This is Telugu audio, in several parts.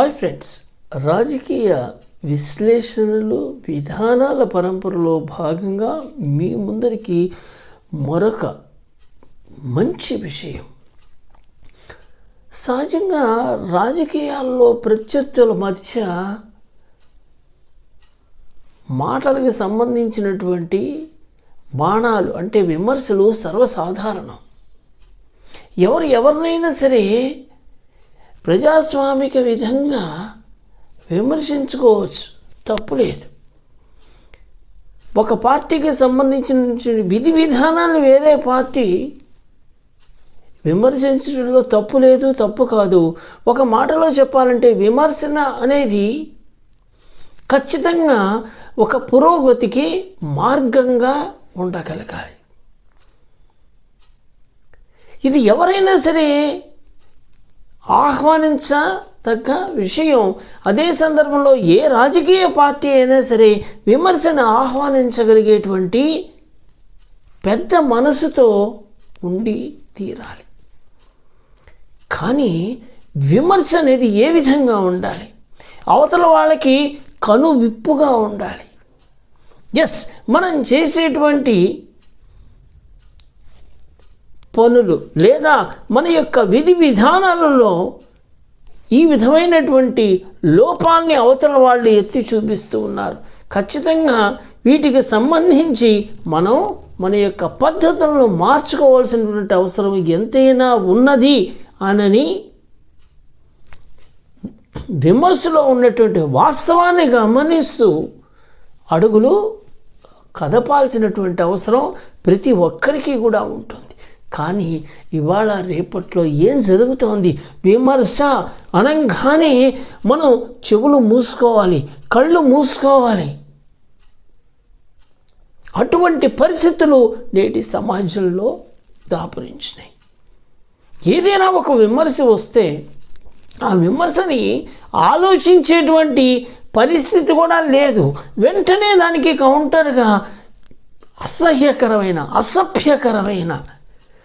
హాయ్ ఫ్రెండ్స్ రాజకీయ విశ్లేషణలు విధానాల పరంపరలో భాగంగా మీ ముందరికి మరొక మంచి విషయం. సహజంగా రాజకీయాల్లో ప్రత్యర్థుల మధ్య మాటలకు సంబంధించినటువంటి బాణాలు అంటే విమర్శలు సర్వసాధారణం. ఎవరు ఎవరినైనా సరే ప్రజాస్వామిక విధంగా విమర్శించుకోవచ్చు. తప్పు లేదు. ఒక పార్టీకి సంబంధించిన విధి విధానాన్ని వేరే పార్టీ విమర్శించడంలో తప్పు లేదు తప్పు కాదు. ఒక మాటలో చెప్పాలంటే విమర్శన అనేది ఖచ్చితంగా ఒక పురోగతికి మార్గంగా ఉండగలగాలి. ఇది ఎవరైనా సరే ఆహ్వానించదగ్గ విషయం. అదే సందర్భంలో ఏ రాజకీయ పార్టీ అయినా సరే విమర్శను ఆహ్వానించగలిగేటువంటి పెద్ద మనసుతో ఉండి తీరాలి. కానీ విమర్శ అనేది ఏ విధంగా ఉండాలి? అవతల వాళ్ళకి కను విప్పుగా ఉండాలి. ఎస్ మనం చేసేటువంటి పనులు లేదా మన యొక్క విధి విధానాలలో ఈ విధమైనటువంటి లోపాన్ని అవతల వాళ్ళు ఎత్తి చూపిస్తూ ఉన్నారు. ఖచ్చితంగా వీటికి సంబంధించి మనం మన యొక్క పద్ధతులను మార్చుకోవాల్సినటువంటి అవసరం ఎంతైనా ఉన్నది అనని విమర్శలో ఉన్నటువంటి వాస్తవాన్ని గమనిస్తూ అడుగులు కదపాల్సినటువంటి అవసరం ప్రతి ఒక్కరికి కూడా ఉంటుంది. కానీ ఇవాళ రేపట్లో ఏం జరుగుతోంది? విమర్శ అనగానే మనం చెవులు మూసుకోవాలి కళ్ళు మూసుకోవాలి. అటువంటి పరిస్థితులు నేటి సమాజంలో దాపురించినాయి. ఏదైనా ఒక విమర్శ వస్తే ఆ విమర్శని ఆలోచించేటువంటి పరిస్థితి కూడా లేదు. వెంటనే దానికి కౌంటర్గా అసహ్యకరమైన అసభ్యకరమైన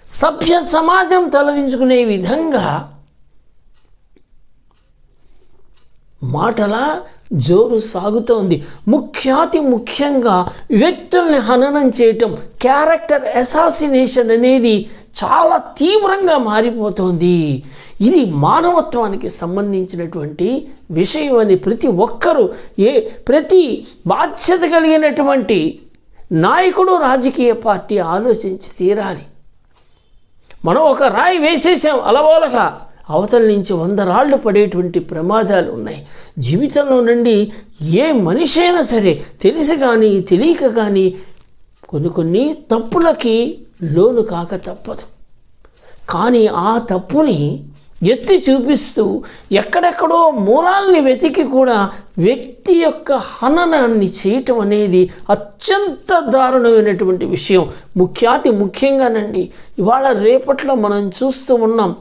సభ్య సమాజం తొలగించుకునే విధంగా మాటల జోరు సాగుతోంది. ముఖ్యాతి ముఖ్యంగా వ్యక్తుల్ని హననం చేయటం క్యారెక్టర్ అసాసినేషన్ అనేది చాలా తీవ్రంగా మారిపోతోంది. ఇది మానవత్వానికి సంబంధించినటువంటి విషయం అని ప్రతి ఒక్కరూ ఏ ప్రతి బాధ్యత కలిగినటువంటి నాయకుడు రాజకీయ పార్టీ ఆలోచించి తీరాలి. మనం ఒక రాయి వేసేసాం అలవోలగా. అవతల నుంచి వంద రాళ్ళు పడేటువంటి ప్రమాదాలు ఉన్నాయి. జీవితంలో నుండి ఏ మనిషి అయినా సరే తెలిసి కానీ తెలియక కానీ కొన్ని కొన్ని తప్పులకి లోను కాక తప్పదు. కానీ ఆ తప్పుని ఎత్తి చూపిస్తూ ఎక్కడెక్కడో మూలాల్ని వెతికి కూడా వ్యక్తి యొక్క హననాన్ని చేయటం అనేది అత్యంత దారుణమైనటువంటి విషయం. ముఖ్యాతి ముఖ్యంగానండి ఇవాళ రేపట్లో మనం చూస్తూ ఉన్నాం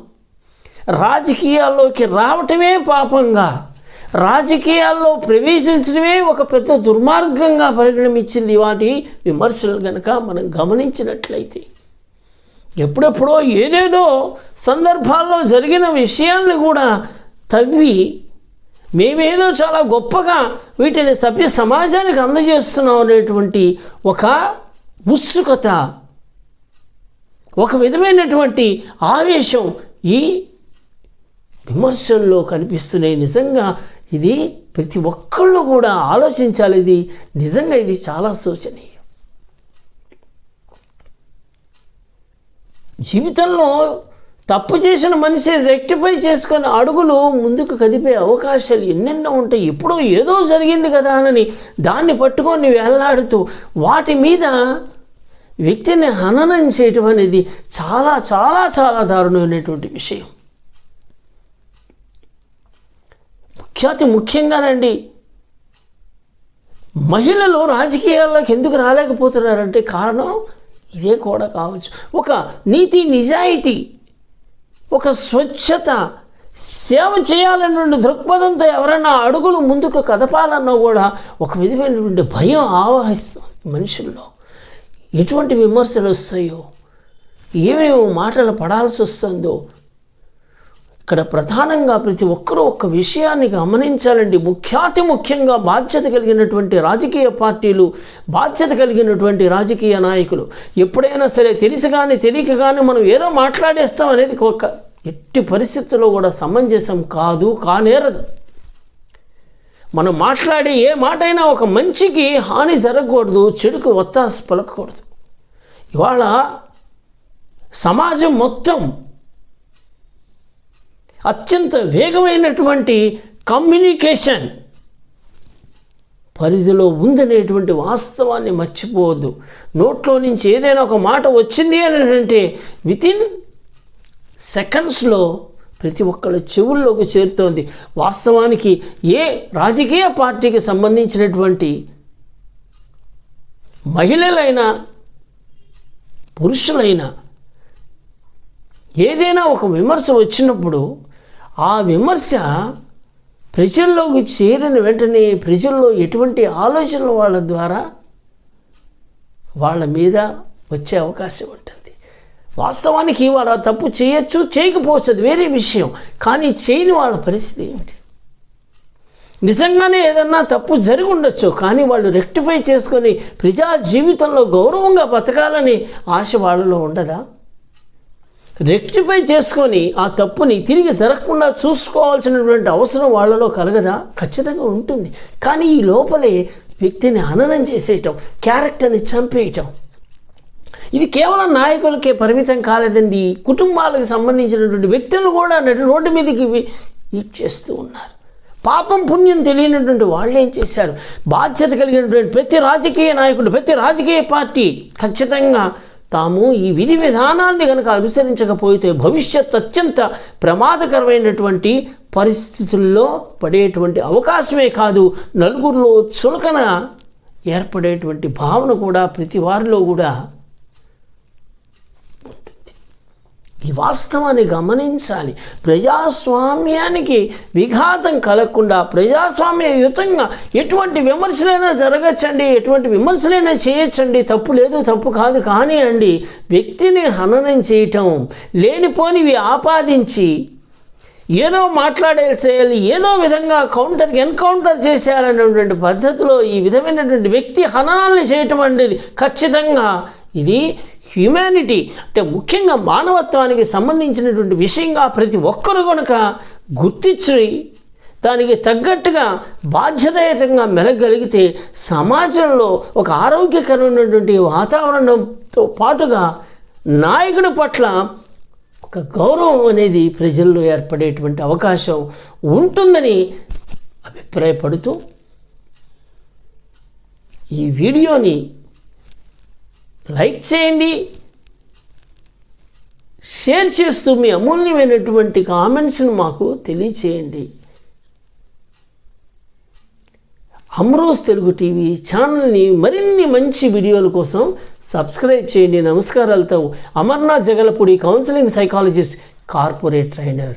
రాజకీయాల్లోకి రావటమే పాపంగా రాజకీయాల్లో ప్రవేశించడమే ఒక పెద్ద దుర్మార్గంగా పరిగణమించింది వాటి విమర్శలు కనుక మనం గమనించినట్లయితే. ఎప్పుడెప్పుడో ఏదేదో సందర్భాల్లో జరిగిన విషయాల్ని కూడా తవ్వి మేమేదో చాలా గొప్పగా వీటిని సభ్య సమాజానికి అందజేస్తున్నాం అనేటువంటి ఒక ఉత్సుకత ఒక విధమైనటువంటి ఆవేశం ఈ విమర్శల్లో కనిపిస్తున్నాయి. నిజంగా ఇది ప్రతి ఒక్కళ్ళు కూడా ఆలోచించాలి. ఇది నిజంగా ఇది చాలా శోచనీయం. జీవితంలో తప్పు చేసిన మనిషి రెక్టిఫై చేసుకొని అడుగులు ముందుకు కదిపే అవకాశాలు ఎన్నెన్నో ఉంటాయి. ఎప్పుడో ఏదో జరిగింది కదా అని దాన్ని పట్టుకొని వెళ్ళాడుతూ వాటి మీద వ్యక్తిని హననం చేయటం అనేది చాలా చాలా చాలా దారుణమైనటువంటి విషయం. ముఖ్యాతి ముఖ్యంగానండి మహిళలు రాజకీయాల్లోకి ఎందుకు రాలేకపోతున్నారంటే కారణం ఇదే కూడా కావచ్చు. ఒక నీతి నిజాయితీ ఒక స్వచ్ఛత సేవ చేయాలన్నటువంటి దృక్పథంతో ఎవరైనా అడుగులు ముందుకు కదపాలన్నా కూడా ఒక విధమైనటువంటి భయం ఆవాహిస్తుంది మనుషుల్లో. ఎటువంటి విమర్శలు వస్తాయో ఏమేమి మాటలు పడాల్సి వస్తుందో ఇక్కడ ప్రధానంగా ప్రతి ఒక్కరూ ఒక్క విషయాన్ని గమనించాలండి. ముఖ్యాతి ముఖ్యంగా బాధ్యత కలిగినటువంటి రాజకీయ పార్టీలు బాధ్యత కలిగినటువంటి రాజకీయ నాయకులు. ఎప్పుడైనా సరే తెలిసి కానీ తెలియక కానీ మనం ఏదో మాట్లాడేస్తాం అనేది ఒక ఎట్టి పరిస్థితుల్లో కూడా సమంజసం కాదు కానేరదు. మనం మాట్లాడే ఏ మాటైనా ఒక మంచికి హాని జరగకూడదు చెడుకు ఒత్తాసు పలకకూడదు. ఇవాళ సమాజం మొత్తం అత్యంత వేగమైనటువంటి కమ్యూనికేషన్ పరిధిలో ఉందనేటువంటి వాస్తవాన్ని మర్చిపోవద్దు. నోట్లో నుంచి ఏదైనా ఒక మాట వచ్చింది అని అంటే వితిన్ సెకండ్స్లో ప్రతి ఒక్కళ్ళ చెవుల్లోకి చేరుతోంది. వాస్తవానికి ఏ రాజకీయ పార్టీకి సంబంధించినటువంటి మహిళలైనా పురుషులైనా ఏదైనా ఒక విమర్శ వచ్చినప్పుడు ఆ విమర్శ ప్రజల్లోకి చేరిన వెంటనే ప్రజల్లో ఎటువంటి ఆలోచనలు వాళ్ళ ద్వారా వాళ్ళ మీద వచ్చే అవకాశం ఉంటుంది. వాస్తవానికి వాళ్ళ తప్పు చేయొచ్చు చేయకపోవచ్చు అది వేరే విషయం. కానీ చేయని వాళ్ళ పరిస్థితి ఏమిటి? నిజంగానే ఏదన్నా తప్పు జరిగి ఉండొచ్చు కానీ వాళ్ళు రెక్టిఫై చేసుకొని ప్రజా జీవితంలో గౌరవంగా బతకాలని ఆశ వాళ్ళలో ఉండదా? రెక్టిఫై చేసుకొని ఆ తప్పుని తిరిగి జరగకుండా చూసుకోవాల్సినటువంటి అవసరం వాళ్ళలో కలగదా? ఖచ్చితంగా ఉంటుంది. కానీ ఈ లోపలే వ్యక్తిని హననం చేసేయటం క్యారెక్టర్ని చంపేయటం. ఇది కేవలం నాయకులకే పరిమితం కాలేదండి. కుటుంబాలకు సంబంధించినటువంటి వ్యక్తులు కూడా రోడ్డు మీదకి ఇచ్చేస్తూ ఉన్నారు. పాపం పుణ్యం తెలియనటువంటి వాళ్ళు ఏం చేశారు? బాధ్యత కలిగినటువంటి ప్రతి రాజకీయ నాయకుడు ప్రతి రాజకీయ పార్టీ ఖచ్చితంగా తాము ఈ విధి విధానాన్ని కనుక అనుసరించకపోతే భవిష్యత్ అత్యంత ప్రమాదకరమైనటువంటి పరిస్థితుల్లో పడేటువంటి అవకాశమే కాదు. నలుగురిలో చులకన ఏర్పడేటువంటి భావన కూడా ప్రతి వారిలో కూడా ఈ వాస్తవాన్ని గమనించాలి. ప్రజాస్వామ్యానికి విఘాతం కలగకుండా ప్రజాస్వామ్యయుతంగా ఎటువంటి విమర్శలైనా జరగచ్చండి ఎటువంటి విమర్శలైనా చేయొచ్చండి. తప్పు లేదు తప్పు కాదు కానీ అండి వ్యక్తిని హననం చేయటం లేనిపోనివి ఆపాదించి ఏదో మాట్లాడేసేయాలి ఏదో విధంగా కౌంటర్కి ఎన్కౌంటర్ చేసేయాలనేటువంటి పద్ధతిలో ఈ విధమైనటువంటి వ్యక్తి హననాల్ని చేయటం అనేది ఖచ్చితంగా ఇది హ్యుమానిటీ అంటే ముఖ్యంగా మానవత్వానికి సంబంధించినటువంటి విషయంగా ప్రతి ఒక్కరు కనుక గుర్తించి దానికి తగ్గట్టుగా బాధ్యతాయుతంగా మెలగలిగితే సమాజంలో ఒక ఆరోగ్యకరమైనటువంటి వాతావరణంతో పాటుగా నాయకుడి పట్ల ఒక గౌరవం అనేది ప్రజల్లో ఏర్పడేటువంటి అవకాశం ఉంటుందని అభిప్రాయపడుతూ ఈ వీడియోని లైక్ చేయండి. షేర్ చేస్తూ మీ అమూల్యమైనటువంటి కామెంట్స్ని మాకు తెలియచేయండి. అమ్రోస్ తెలుగు టీవీ ఛానల్ని మరిన్ని మంచి వీడియోల కోసం సబ్స్క్రైబ్ చేయండి. నమస్కారాలతో Amarnath Jagalapudi counselling psychologist corporate trainer.